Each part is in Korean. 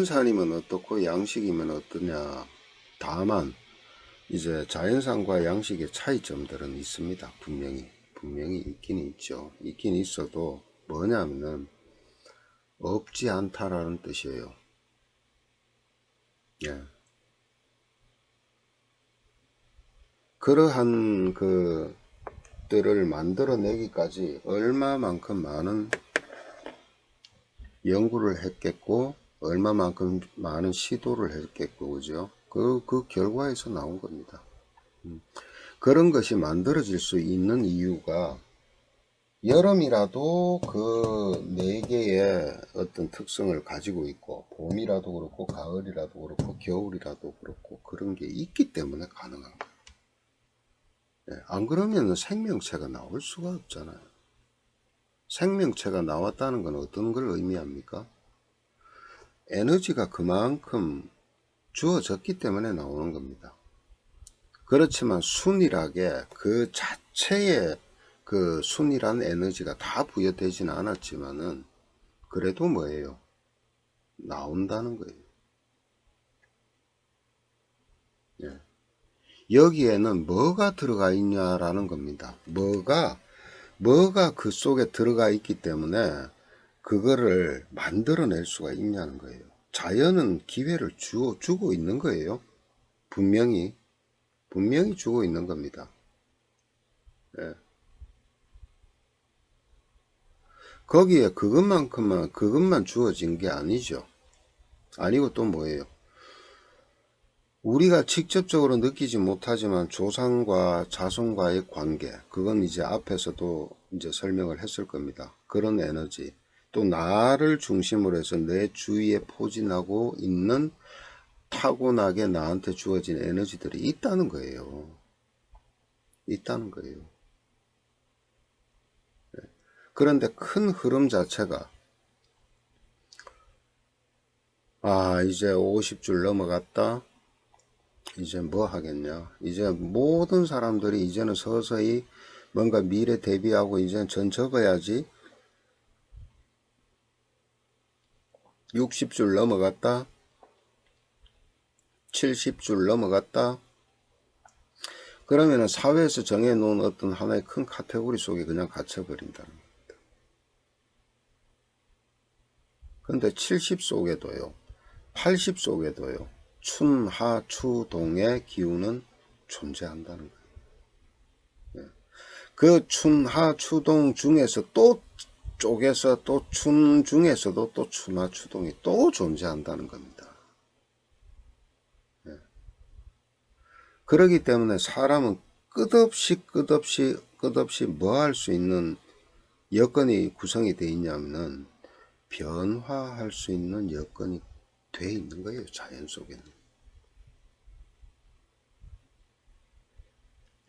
자연산이면 어떻고 양식이면 어떠냐. 다만 이제 자연산과 양식의 차이점들은 있습니다. 분명히 분명히 있긴 있죠. 있긴 있어도 뭐냐면은 없지 않다라는 뜻이에요. 예. 그러한 그 들을 만들어내기까지 얼마만큼 많은 연구를 했겠고 얼마만큼 많은 시도를 했겠고 그죠 그, 그 결과에서 나온 겁니다 음. 그런 것이 만들어질 수 있는 이유가 여름이라도 그 네 개의 어떤 특성을 가지고 있고 봄이라도 그렇고 가을이라도 그렇고 겨울이라도 그렇고 그런 게 있기 때문에 가능한 거예요 예, 안 그러면 생명체가 나올 수가 없잖아요. 생명체가 나왔다는 건 어떤 걸 의미합니까? 에너지가 그만큼 주어졌기 때문에 나오는 겁니다. 그렇지만 순일하게 그 자체의 그 순일한 에너지가 다 부여되지는 않았지만은 그래도 뭐예요? 나온다는 거예요. 예. 여기에는 뭐가 들어가 있냐라는 겁니다. 뭐가, 뭐가 그 속에 들어가 있기 때문에 그거를 만들어낼 수가 있냐는 거예요. 자연은 기회를 주, 주고 있는 거예요. 분명히, 분명히 주고 있는 겁니다. 예. 거기에 그것만큼만, 그것만 주어진 게 아니죠. 아니고 또 뭐예요? 우리가 직접적으로 느끼지 못하지만 조상과 자손과의 관계, 그건 이제 앞에서도 이제 설명을 했을 겁니다. 그런 에너지, 또 나를 중심으로 해서 내 주위에 포진하고 있는 타고나게 나한테 주어진 에너지들이 있다는 거예요. 있다는 거예요. 네. 그런데 큰 흐름 자체가 아 이제 50줄 넘어갔다 이제 뭐 하겠냐. 이제 모든 사람들이 이제는 서서히 뭔가 미래 대비하고 이제는 전 접어야지. 60줄 넘어갔다. 70줄 넘어갔다. 그러면은 사회에서 정해놓은 어떤 하나의 큰 카테고리 속에 그냥 갇혀버린다는 겁니다. 근데 70 속에도요, 80 속에도요, 춘 하 추 동의 기운은 존재한다는 거예요. 예. 그 춘 하 추 동 중에서 또 쪼개서 또춘 중에서도 또 춘하추동이 또 존재한다는 겁니다. 예. 그러기 때문에 사람은 끝없이 끝없이 끝없이 뭐 할 수 있는 여건이 구성이 되어 있냐면은 변화할 수 있는 여건이 돼 있는 거예요. 자연 속에는.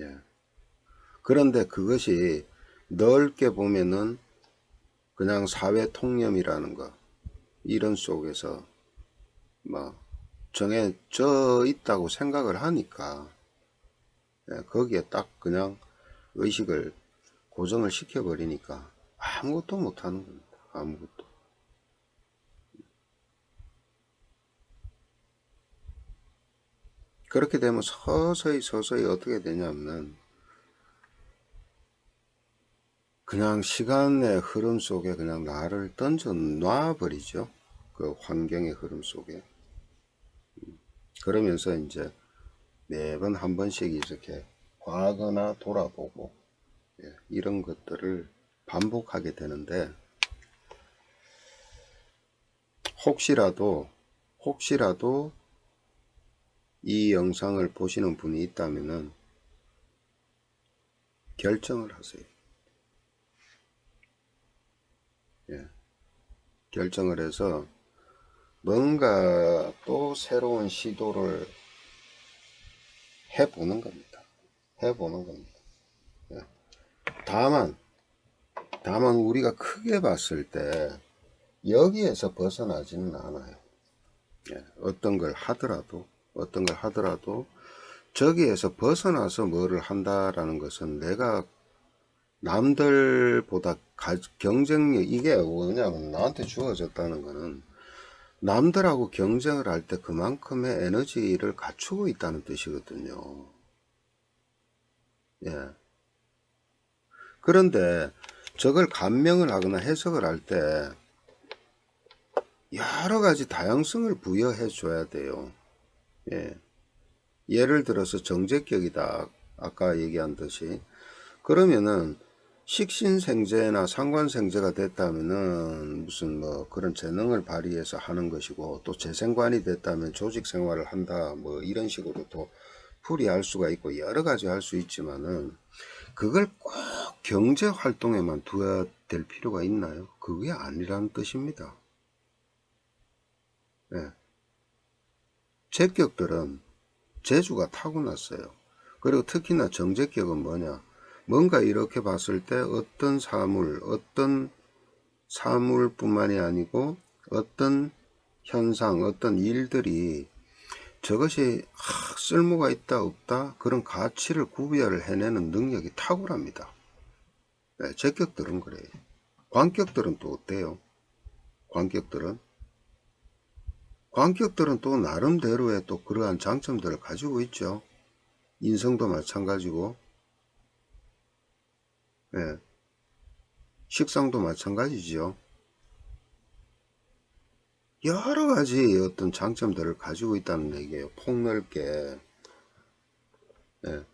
예. 그런데 그것이 넓게 보면은 그냥 사회 통념이라는 거 이런 속에서 뭐 정해져 있다고 생각을 하니까 예, 거기에 딱 그냥 의식을 고정을 시켜버리니까 아무것도 못하는 겁니다. 아무것도. 그렇게 되면 서서히 서서히 어떻게 되냐면 그냥 시간의 흐름 속에 그냥 나를 던져 놔버리죠. 그 환경의 흐름 속에. 그러면서 이제 매번 한 번씩 이렇게 과거나 돌아보고 예, 이런 것들을 반복하게 되는데 혹시라도 혹시라도 이 영상을 보시는 분이 있다면은 결정을 하세요. 결정을 해서 뭔가 또 새로운 시도를 해보는 겁니다. 해보는 겁니다. 예. 다만, 다만 우리가 크게 봤을 때 여기에서 벗어나지는 않아요. 예. 어떤 걸 하더라도 어떤 걸 하더라도 저기에서 벗어나서 뭐를 한다라는 것은 내가 남들보다 가, 경쟁력 이게 뭐냐면 나한테 주어졌다는 거는 남들하고 경쟁을 할 때 그만큼의 에너지를 갖추고 있다는 뜻이거든요. 예. 그런데 저걸 감명을 하거나 해석을 할 때 여러 가지 다양성을 부여해 줘야 돼요. 예. 예를 들어서 정제격이다. 아까 얘기한 듯이. 그러면은 식신생제나 상관생제가 됐다면은 무슨 뭐 그런 재능을 발휘해서 하는 것이고 또 재생관이 됐다면 조직 생활을 한다 뭐 이런 식으로 또 풀이할 수가 있고 여러 가지 할 수 있지만은 그걸 꼭 경제 활동에만 두어야 될 필요가 있나요? 그게 아니라는 뜻입니다. 예. 제격들은 재주가 타고났어요. 그리고 특히나 정제격은 뭐냐? 뭔가 이렇게 봤을 때 어떤 사물, 어떤 사물뿐만이 아니고 어떤 현상, 어떤 일들이 저것이 하, 쓸모가 있다 없다 그런 가치를 구별을 해내는 능력이 탁월합니다. 네, 제격들은 그래요. 관격들은 또 어때요? 관격들은 관격들은 또 나름대로의 또 그러한 장점들을 가지고 있죠. 인성도 마찬가지고, 예. 식상도 마찬가지지요. 여러 가지 어떤 장점들을 가지고 있다는 얘기예요. 폭넓게. 예.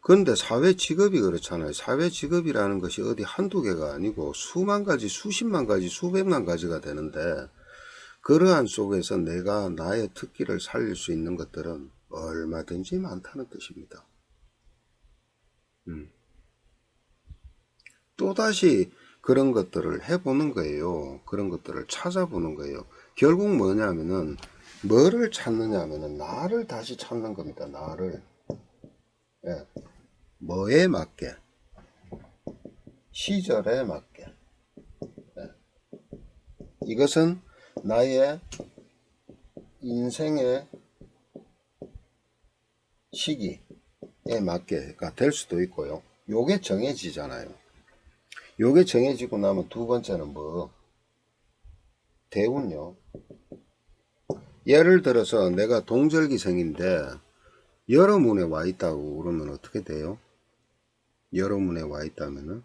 근데 사회 직업이 그렇잖아요. 사회 직업이라는 것이 어디 한두 개가 아니고 수만 가지, 수십만 가지, 수백만 가지가 되는데 그러한 속에서 내가 나의 특기를 살릴 수 있는 것들은 얼마든지 많다는 뜻입니다. 음. 또다시 그런 것들을 해보는 거예요. 그런 것들을 찾아보는 거예요. 결국 뭐냐면은, 뭐를 찾느냐 하면은, 나를 다시 찾는 겁니다. 나를. 예. 뭐에 맞게. 시절에 맞게. 예. 이것은 나의 인생의 시기에 맞게가 될 수도 있고요. 요게 정해지잖아요. 요게 정해지고 나면 두 번째는 뭐? 대운요. 예를 들어서 내가 동절기생인데 여러 문에 와 있다고 그러면 어떻게 돼요? 여러 문에 와 있다면은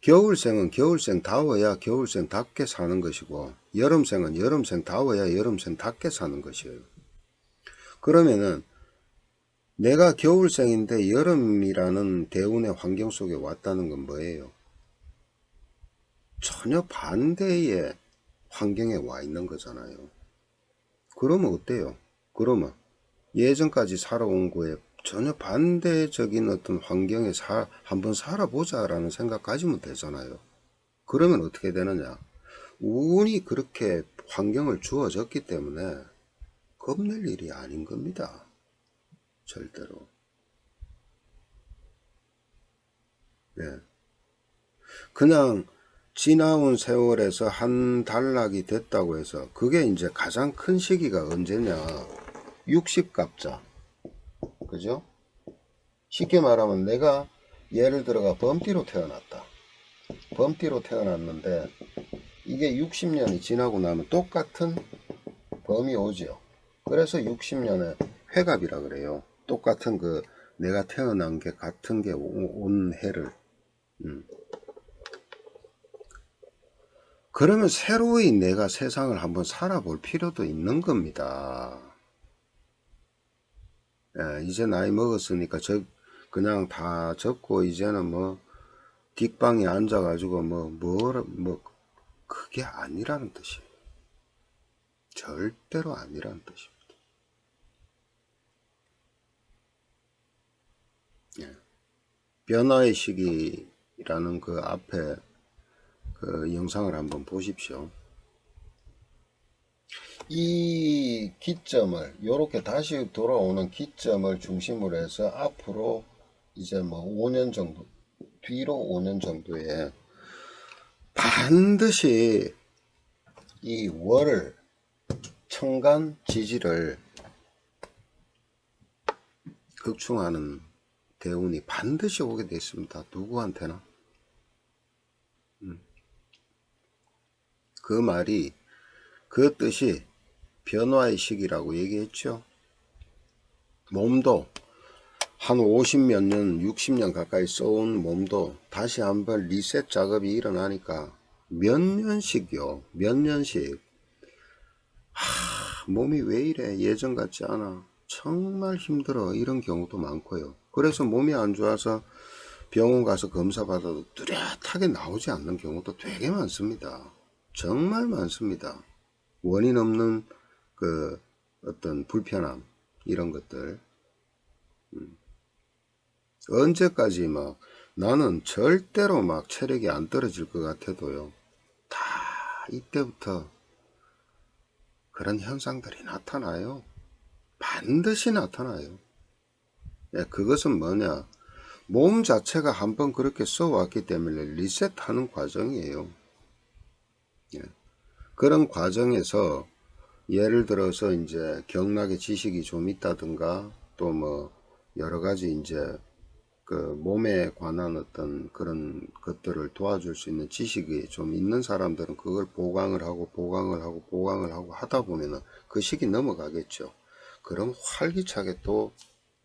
겨울생은 겨울생다워야 겨울생답게 사는 것이고 여름생은 여름생다워야 여름생답게 사는 것이에요. 그러면은 내가 겨울생인데 여름이라는 대운의 환경 속에 왔다는 건 뭐예요? 전혀 반대의 환경에 와 있는 거잖아요. 그러면 어때요? 그러면 예전까지 살아온 거에 전혀 반대적인 어떤 환경에 사, 한번 살아보자라는 생각 가지면 되잖아요. 그러면 어떻게 되느냐? 운이 그렇게 환경을 주어졌기 때문에 겁낼 일이 아닌 겁니다. 절대로. 네. 그냥 지나온 세월에서 한 단락이 됐다고 해서 그게 이제 가장 큰 시기가 언제냐? 60갑자. 그죠? 쉽게 말하면 내가 예를 들어가 범띠로 태어났다. 범띠로 태어났는데 이게 60년이 지나고 나면 똑같은 범이 오죠. 그래서 60년에 회갑이라 그래요. 똑같은 그 내가 태어난 게 같은 게 온 해를. 음. 그러면 새로이 내가 세상을 한번 살아볼 필요도 있는 겁니다. 예, 이제 나이 먹었으니까 저 그냥 다 접고 이제는 뭐 뒷방에 앉아가지고 뭐 뭐뭐 뭐 그게 아니라는 뜻이에요. 절대로 아니라는 뜻입니다. 예. 변화의 시기라는 그 앞에 그 영상을 한번 보십시오. 이 기점을 이렇게 다시 돌아오는 기점을 중심으로 해서 앞으로 이제 뭐 5년 정도 뒤로 5년 정도에 반드시 이 월을 청간 지지를 극충하는 대운이 반드시 오게 되어 있습니다. 누구한테나. 그 말이 그 뜻이 변화의 시기라고 얘기했죠. 몸도 한 50몇 년, 60년 가까이 써온 몸도 다시 한번 리셋 작업이 일어나니까 몇 년씩요, 몇 년씩. 하, 몸이 왜 이래? 예전 같지 않아. 정말 힘들어. 이런 경우도 많고요. 그래서 몸이 안 좋아서 병원 가서 검사 받아도 뚜렷하게 나오지 않는 경우도 되게 많습니다. 정말 많습니다. 원인 없는 그 어떤 불편함, 이런 것들. 언제까지 막 나는 절대로 막 체력이 안 떨어질 것 같아도요. 다 이때부터 그런 현상들이 나타나요. 반드시 나타나요. 예, 그것은 뭐냐? 몸 자체가 한번 그렇게 써왔기 때문에 리셋하는 과정이에요. 예. 그런 과정에서 예를 들어서 이제 경락의 지식이 좀 있다든가 또 뭐 여러 가지 이제 그 몸에 관한 어떤 그런 것들을 도와줄 수 있는 지식이 좀 있는 사람들은 그걸 보강을 하고 보강을 하고 보강을 하고 하다 보면은 그 시기 넘어가겠죠. 그럼 활기차게 또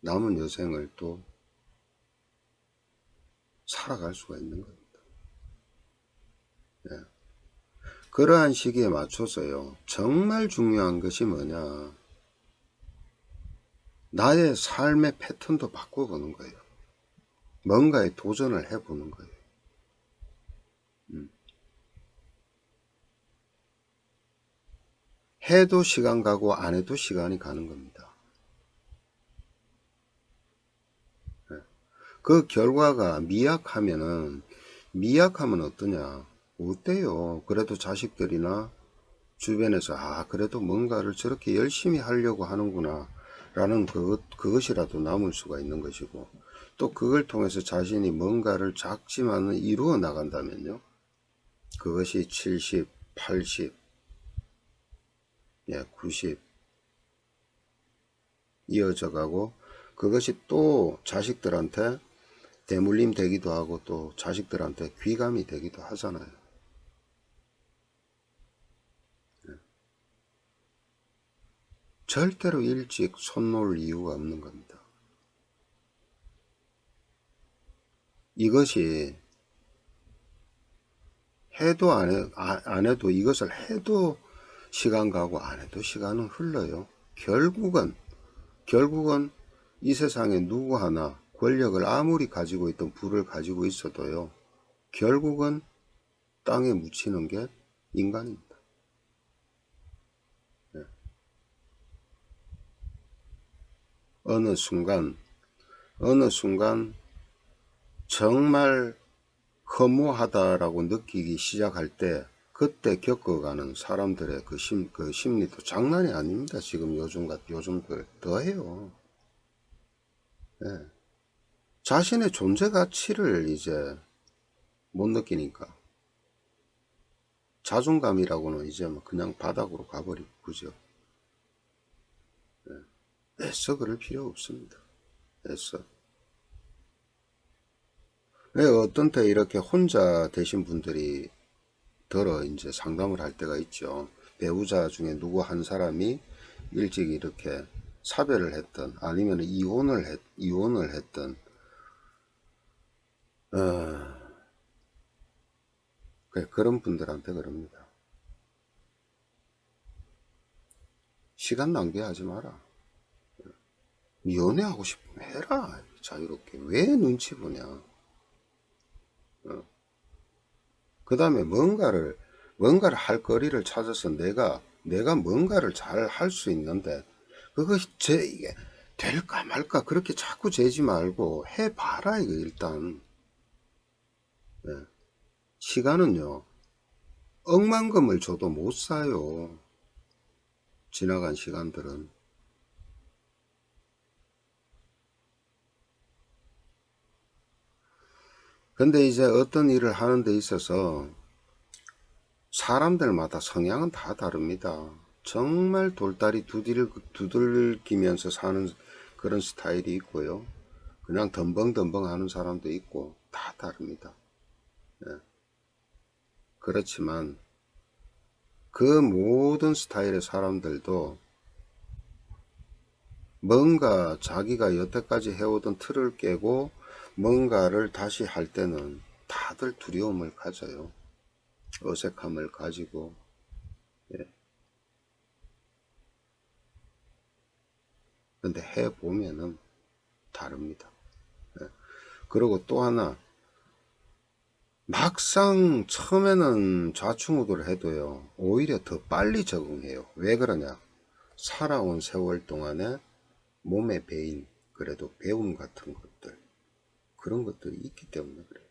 남은 여생을 또 살아갈 수가 있는 겁니다. 예. 그러한 시기에 맞춰서요. 정말 중요한 것이 뭐냐. 나의 삶의 패턴도 바꿔보는 거예요. 뭔가에 도전을 해보는 거예요. 음. 해도 시간 가고 안 해도 시간이 가는 겁니다. 네. 그 결과가 미약하면은 미약하면 어떠냐? 어때요? 그래도 자식들이나 주변에서 아 그래도 뭔가를 저렇게 열심히 하려고 하는구나 라는 그것, 그것이라도 남을 수가 있는 것이고 또 그걸 통해서 자신이 뭔가를 작지만은 이루어 나간다면요. 그것이 70, 80, 예, 90 이어져 가고 그것이 또 자식들한테 대물림 되기도 하고 또 자식들한테 귀감이 되기도 하잖아요. 절대로 일찍 손 놓을 이유가 없는 겁니다. 이것이 해도 안, 해, 아, 안 해도 이것을 해도 시간 가고 안 해도 시간은 흘러요. 결국은 결국은 이 세상에 누구 하나 권력을 아무리 가지고 있던 부를 가지고 있어도요. 결국은 땅에 묻히는 게 인간입니다. 어느 순간 어느 순간 정말 허무하다라고 느끼기 시작할 때 그때 겪어가는 사람들의 그, 심, 그 심리도 장난이 아닙니다. 지금 요즘 같 요즘들 더해요. 네. 자신의 존재 가치를 이제 못 느끼니까 자존감이라고는 이제 뭐 그냥 바닥으로 가버리고 그죠. 네. 애써 그럴 필요 없습니다. 애써. 왜 어떤 때 이렇게 혼자 되신 분들이 들어 이제 상담을 할 때가 있죠. 배우자 중에 누구 한 사람이 일찍 이렇게 사별을 했던 아니면 이혼을 했 이혼을 했던 어, 그래, 그런 분들한테 그럽니다. 시간 낭비하지 마라. 연애하고 싶으면 해라. 자유롭게. 왜 눈치 보냐. 그 다음에 뭔가를, 뭔가를 할 거리를 찾아서 내가, 내가 뭔가를 잘 할 수 있는데, 그것이 제, 이게, 될까 말까, 그렇게 자꾸 재지 말고, 해봐라, 이거, 일단. 네. 시간은요, 억만금을 줘도 못 사요. 지나간 시간들은. 근데 이제 어떤 일을 하는 데 있어서 사람들마다 성향은 다 다릅니다. 정말 돌다리 두들, 두들기면서 사는 그런 스타일이 있고요. 그냥 덤벙덤벙 하는 사람도 있고 다 다릅니다. 예. 그렇지만 그 모든 스타일의 사람들도 뭔가 자기가 여태까지 해오던 틀을 깨고 뭔가를 다시 할 때는 다들 두려움을 가져요. 어색함을 가지고. 예. 근데 해보면은 다릅니다. 예. 그리고 또 하나, 막상 처음에는 좌충우돌 해도요, 오히려 더 빨리 적응해요. 왜 그러냐? 살아온 세월 동안에 몸에 배인, 그래도 배움 같은 것들, 그런 것들이 있기 때문에 그래요.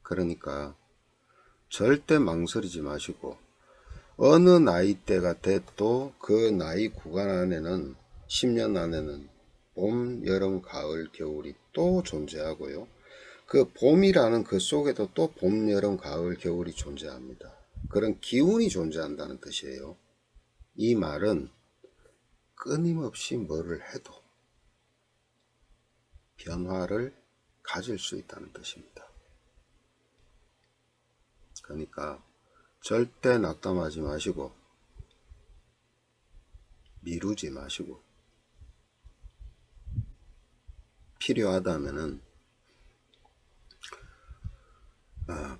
그러니까 절대 망설이지 마시고, 어느 나이대가 돼도 그 나이 구간 안에는 10년 안에는 봄, 여름, 가을, 겨울이 또 존재하고요. 그 봄이라는 그 속에도 또 봄, 여름, 가을, 겨울이 존재합니다. 그런 기운이 존재한다는 뜻이에요. 이 말은 끊임없이 뭐를 해도 변화를 가질 수 있다는 뜻입니다. 그러니까 절대 낙담하지 마시고 미루지 마시고 필요하다면은 아,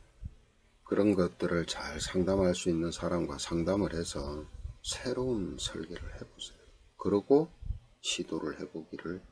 그런 것들을 잘 상담할 수 있는 사람과 상담을 해서 새로운 설계를 해보세요. 그리고 시도를 해보기를